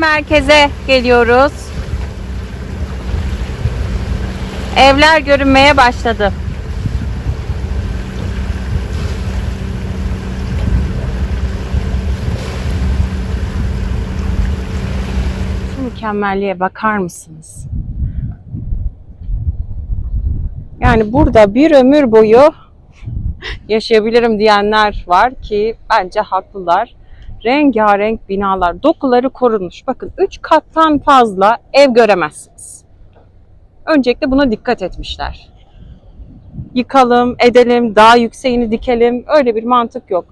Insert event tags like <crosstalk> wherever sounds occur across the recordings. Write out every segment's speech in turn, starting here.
merkeze geliyoruz. Evler görünmeye başladı. Şu mükemmelliğe bakar mısınız? Yani burada bir ömür boyu <laughs> yaşayabilirim diyenler var ki bence haklılar. Rengarenk binalar, dokuları korunmuş. Bakın 3 kattan fazla ev göremezsiniz. Öncelikle buna dikkat etmişler. Yıkalım, edelim, daha yükseğini dikelim. Öyle bir mantık yok.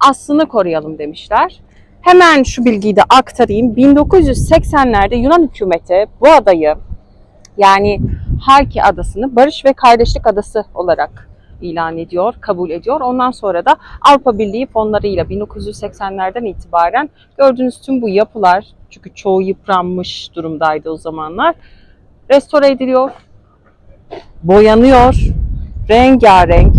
Aslını koruyalım demişler. Hemen şu bilgiyi de aktarayım. 1980'lerde Yunan hükümeti bu adayı yani Halki adasını barış ve kardeşlik adası olarak ilan ediyor, kabul ediyor. Ondan sonra da Avrupa Birliği fonlarıyla 1980'lerden itibaren gördüğünüz tüm bu yapılar, çünkü çoğu yıpranmış durumdaydı o zamanlar, restore ediliyor, boyanıyor, rengarenk,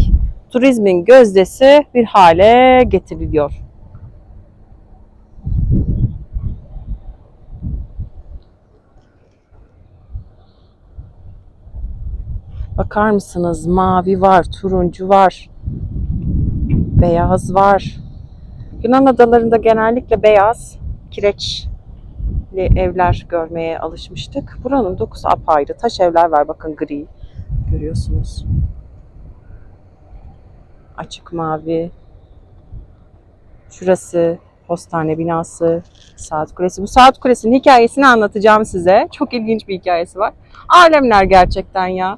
turizmin gözdesi bir hale getiriliyor. Bakar mısınız? Mavi var, turuncu var, beyaz var. Yunan adalarında genellikle beyaz, kireçli evler görmeye alışmıştık. Buranın dokusu apayrı. Taş evler var bakın gri. Görüyorsunuz. Açık mavi. Şurası postane binası, saat kulesi. Bu saat kulesinin hikayesini anlatacağım size. Çok ilginç bir hikayesi var. Alemler gerçekten ya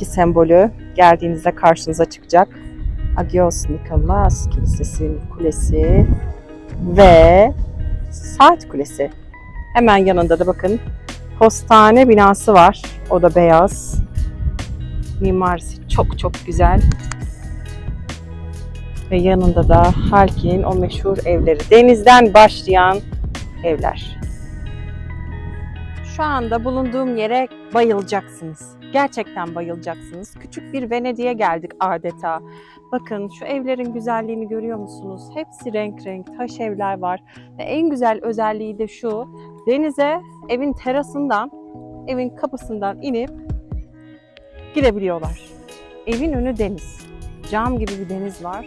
22 sembolü geldiğinizde karşınıza çıkacak. Agios Nikolaos Kilisesi'nin kulesi ve saat kulesi. Hemen yanında da bakın postane binası var. O da beyaz. Mimarisi çok çok güzel. Ve yanında da Halki'nin o meşhur evleri. Denizden başlayan evler. Şu anda bulunduğum yere bayılacaksınız. Gerçekten bayılacaksınız. Küçük bir Venedik'e geldik adeta. Bakın şu evlerin güzelliğini görüyor musunuz? Hepsi renk renk taş evler var. Ve en güzel özelliği de şu. Denize evin terasından, evin kapısından inip gidebiliyorlar. Evin önü deniz. Cam gibi bir deniz var.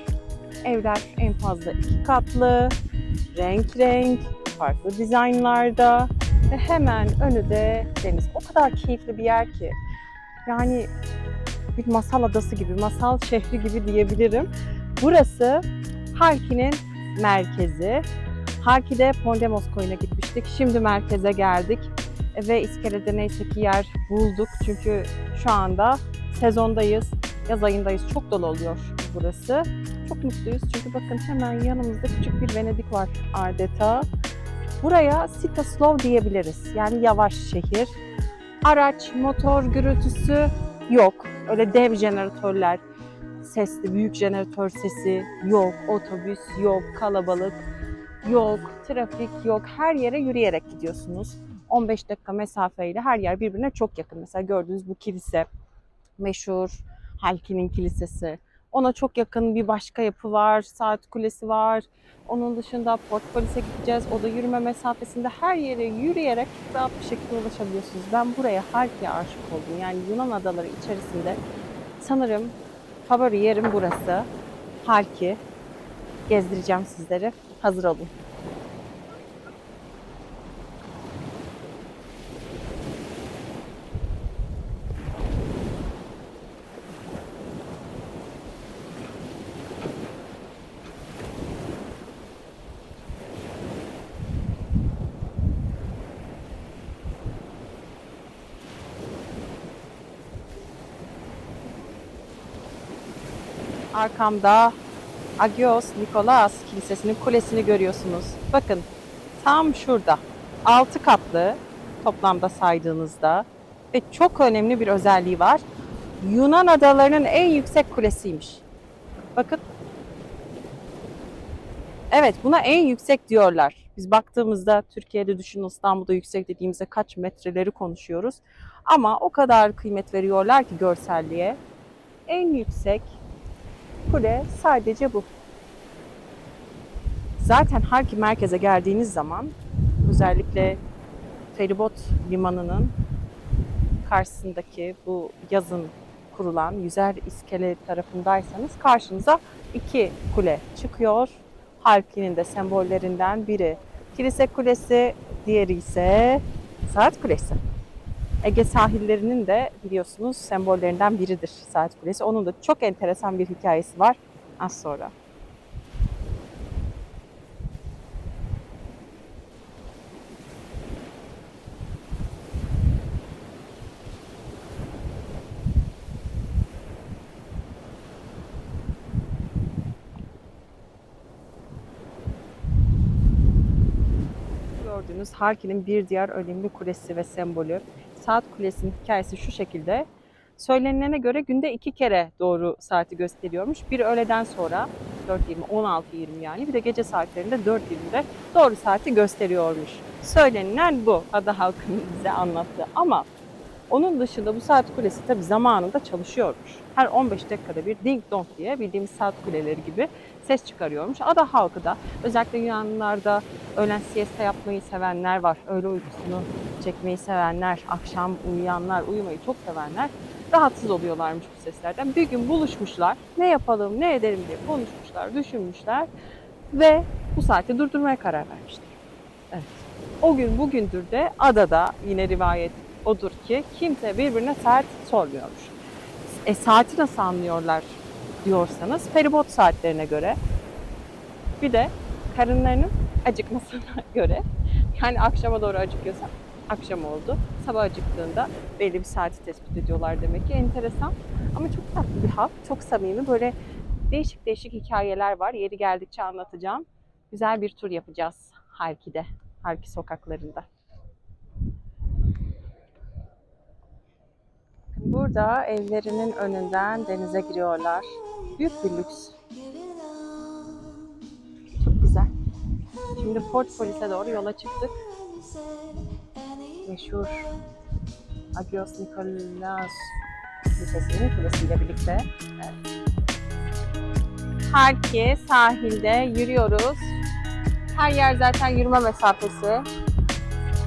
Evler en fazla iki katlı, renk renk, farklı dizaynlarda ve hemen önü de deniz. O kadar keyifli bir yer ki. Yani bir masal adası gibi, masal şehri gibi diyebilirim. Burası Halki'nin merkezi. Halki'de Pondemos koyuna gitmiştik. Şimdi merkeze geldik ve iskelede neyse ki yer bulduk. Çünkü şu anda sezondayız. Yaz ayındayız. Çok dolu oluyor burası. Çok mutluyuz çünkü bakın hemen yanımızda küçük bir Venedik var adeta. Buraya Sita Slow diyebiliriz. Yani yavaş şehir. Araç, motor gürültüsü yok. Öyle dev jeneratörler, sesli, büyük jeneratör sesi yok. Otobüs yok, kalabalık yok, trafik yok. Her yere yürüyerek gidiyorsunuz. 15 dakika mesafeyle her yer birbirine çok yakın. Mesela gördüğünüz bu kilise meşhur Halki'nin kilisesi. Ona çok yakın bir başka yapı var. Saat kulesi var. Onun dışında Portpolis'e gideceğiz. O da yürüme mesafesinde her yere yürüyerek rahat bir şekilde ulaşabiliyorsunuz. Ben buraya Halki'ye aşık oldum. Yani Yunan adaları içerisinde sanırım favori yerim burası. Halki. Gezdireceğim sizleri. Hazır olun. Arkamda Agios Nikolaos Kilisesi'nin kulesini görüyorsunuz. Bakın tam şurada. 6 katlı toplamda saydığınızda ve çok önemli bir özelliği var. Yunan adalarının en yüksek kulesiymiş. Bakın. Evet buna en yüksek diyorlar. Biz baktığımızda Türkiye'de düşünün İstanbul'da yüksek dediğimizde kaç metreleri konuşuyoruz. Ama o kadar kıymet veriyorlar ki görselliğe. En yüksek kule sadece bu. Zaten Harki merkeze geldiğiniz zaman özellikle feribot limanının karşısındaki bu yazın kurulan yüzer iskele tarafındaysanız karşınıza iki kule çıkıyor. Halki'nin de sembollerinden biri Kilise Kulesi, diğeri ise Saat Kulesi. Ege sahillerinin de biliyorsunuz sembollerinden biridir Saat Kulesi. Onun da çok enteresan bir hikayesi var az sonra. Gördüğünüz Harki'nin bir diğer önemli kulesi ve sembolü. Saat Kulesi'nin hikayesi şu şekilde. Söylenilene göre günde iki kere doğru saati gösteriyormuş. Bir öğleden sonra 4.20, 16.20 yani. Bir de gece saatlerinde 4.20'de doğru saati gösteriyormuş. Söylenilen bu. Ada halkının bize anlattığı. Ama onun dışında bu saat kulesi tabii zamanında çalışıyormuş. Her 15 dakikada bir ding dong diye bildiğimiz saat kuleleri gibi ses çıkarıyormuş. Ada halkı da özellikle Yunanlılarda öğlen siesta yapmayı sevenler var. Öğle uykusunu çekmeyi sevenler, akşam uyuyanlar, uyumayı çok sevenler rahatsız oluyorlarmış bu seslerden. Bir gün buluşmuşlar. Ne yapalım, ne edelim diye konuşmuşlar, düşünmüşler ve bu saati durdurmaya karar vermişler. Evet. O gün bugündür de adada yine rivayet odur ki kimse birbirine saat sormuyormuş. E saati nasıl anlıyorlar diyorsanız feribot saatlerine göre bir de karınlarının acıkmasına <laughs> göre yani akşama doğru acıkıyorsa akşam oldu. Sabah acıktığında belli bir saati tespit ediyorlar demek ki. Enteresan ama çok tatlı bir halk. Çok samimi. Böyle değişik değişik hikayeler var. Yeri geldikçe anlatacağım. Güzel bir tur yapacağız Harki'de. Harki sokaklarında. Burada evlerinin önünden denize giriyorlar. Büyük bir lüks. Çok güzel. Şimdi Port Polis'e doğru yola çıktık. Meşhur Agios Nikolaos Lisesi'nin kulesiyle birlikte. Evet. Harki sahilde yürüyoruz. Her yer zaten yürüme mesafesi.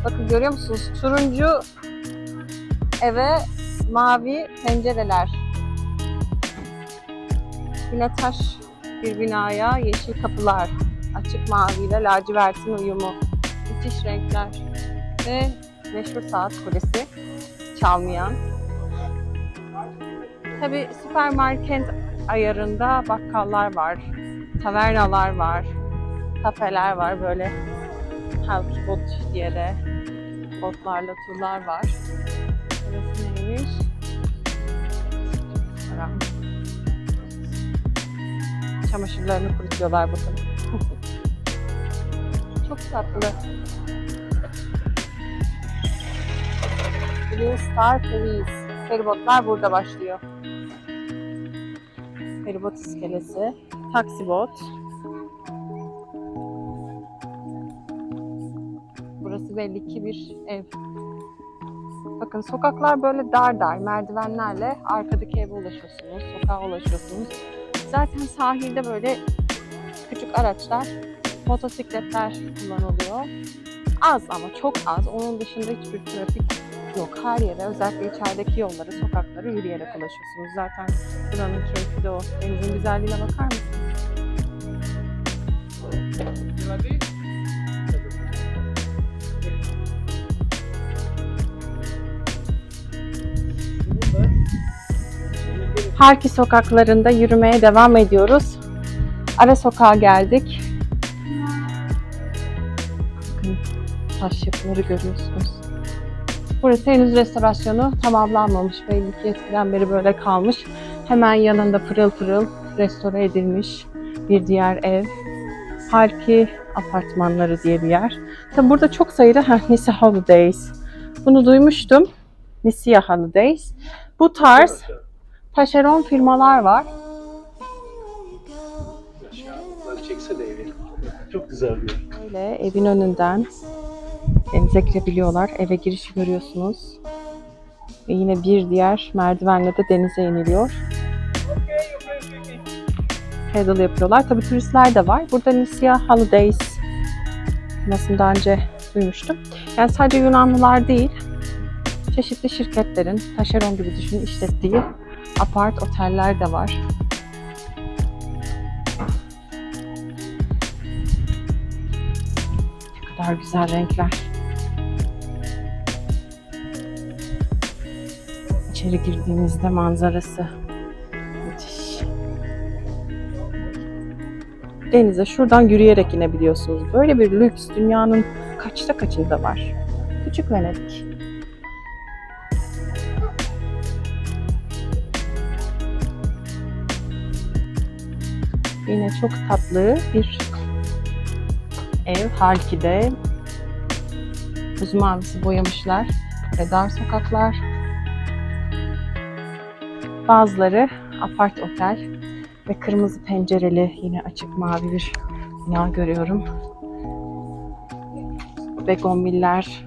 Bakın görüyor musunuz? Turuncu eve mavi pencereler. Yine taş bir binaya yeşil kapılar. Açık mavi ile lacivertin uyumu. Müthiş renkler. Ve meşhur saat kulesi çalmayan. Tabi süpermarket ayarında bakkallar var. Tavernalar var. Kafeler var böyle. Bot diye de botlarla turlar var. Burası. Çamaşırlarını kurutuyorlar bakın. <laughs> Çok tatlı. Blue Star Ferries. Feribotlar burada başlıyor. Feribot iskelesi. Taksibot. Burası belli ki bir ev. Bakın sokaklar böyle dar dar merdivenlerle arkadaki eve ulaşıyorsunuz, sokağa ulaşıyorsunuz. Zaten sahilde böyle küçük araçlar, motosikletler kullanılıyor. Az ama çok az. Onun dışında hiçbir trafik yok. Her yere özellikle içerideki yolları, sokakları yürüyerek ulaşıyorsunuz. Zaten buranın keyfi de o. Denizin güzelliğine bakar mısınız? Harki sokaklarında yürümeye devam ediyoruz. Ara sokağa geldik. Bakın taş yapıları görüyorsunuz. Burası henüz restorasyonu tamamlanmamış. Belli ki eskiden beri böyle kalmış. Hemen yanında pırıl pırıl restore edilmiş bir diğer ev. Halki apartmanları diye bir yer. Tabi burada çok sayıda heh, Nisi Holidays. Bunu duymuştum. Nisia Holidays. Bu tarz taşeron firmalar var. Çekse de evi. Çok güzel bir yer. Böyle evin önünden denize girebiliyorlar. Eve girişi görüyorsunuz. Ve yine bir diğer merdivenle de denize iniliyor. Paddle yapıyorlar. Tabii turistler de var. Burada Nisia Holidays firmasını daha önce duymuştum. Yani sadece Yunanlılar değil, çeşitli şirketlerin taşeron gibi düşünün işlettiği apart oteller de var. Ne kadar güzel renkler. İçeri girdiğimizde manzarası müthiş. Denize şuradan yürüyerek inebiliyorsunuz. Böyle bir lüks dünyanın kaçta kaçında var. Küçük Venedik. Yine çok tatlı bir ev Halki'de. Buz mavisi boyamışlar ve dar sokaklar. Bazıları apart otel ve kırmızı pencereli yine açık mavi bir bina görüyorum. Begonviller,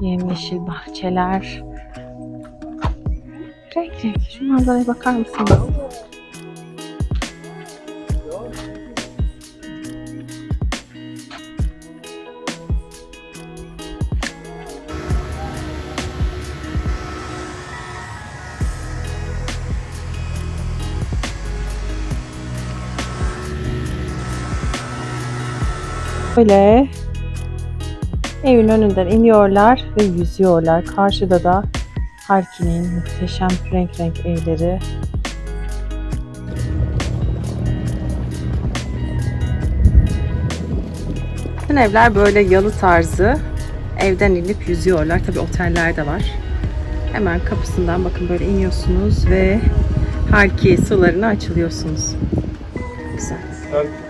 yemyeşil bahçeler. Renk. Şu manzaraya bakar mısınız? Böyle evin önünden iniyorlar ve yüzüyorlar. Karşıda da Harki'nin muhteşem renk renk evleri. Bütün evler böyle yalı tarzı. Evden inip yüzüyorlar. Tabi oteller de var. Hemen kapısından bakın böyle iniyorsunuz ve Harki sularına açılıyorsunuz. Güzel. Ben